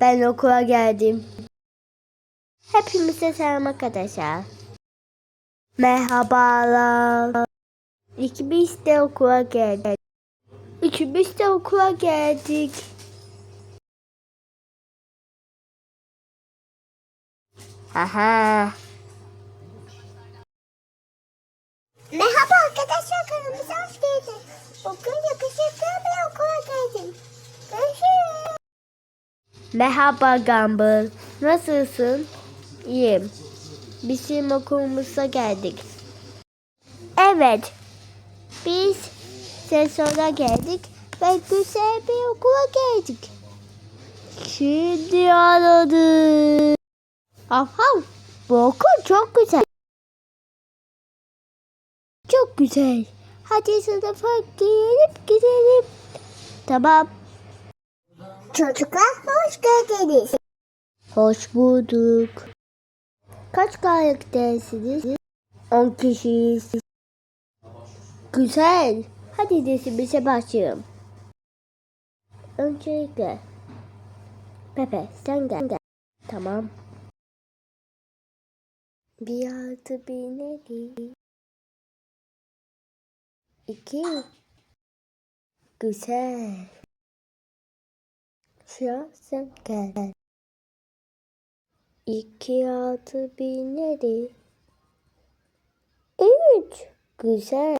Ben okula geldim. Hepimize selam arkadaşlar. Merhabalar. İkimiz de okula geldik. Üçümüz de okula geldik. Aha. Merhaba arkadaşlar kanalımıza hoş geldiniz. Bugün yakışıklı bir okula geldim. Görüşürüz. Merhaba Gumball. Nasılsın? İyiyim. Bizim okulumuza geldik. Evet. Biz sensora geldik ve güzel bir okula geldik. Şimdi anladım. Aha, bu okul çok güzel. Çok güzel. Hadi sınıfa gelip gidelim. Tamam. Çocuklar hoş geldiniz. Hoş bulduk. Kaç karaktersiniz? 10 kişiyiz. Güzel. Hadi dersimize başlayalım. Öncelikle Pepe sen gel. gel. Tamam. Bir artı bir neydi? İki. Güzel. An sen gel. İki artı bir nedir? Üç. Güzel.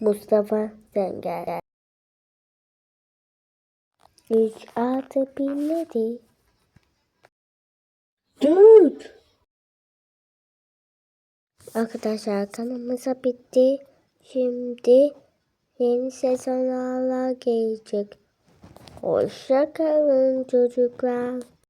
Mustafa sen gel. Üç artı bir nedir? Dört. Arkadaşlar kanalımıza bitti. Şimdi yeni sezonlarla gelecek. 我学看人就去干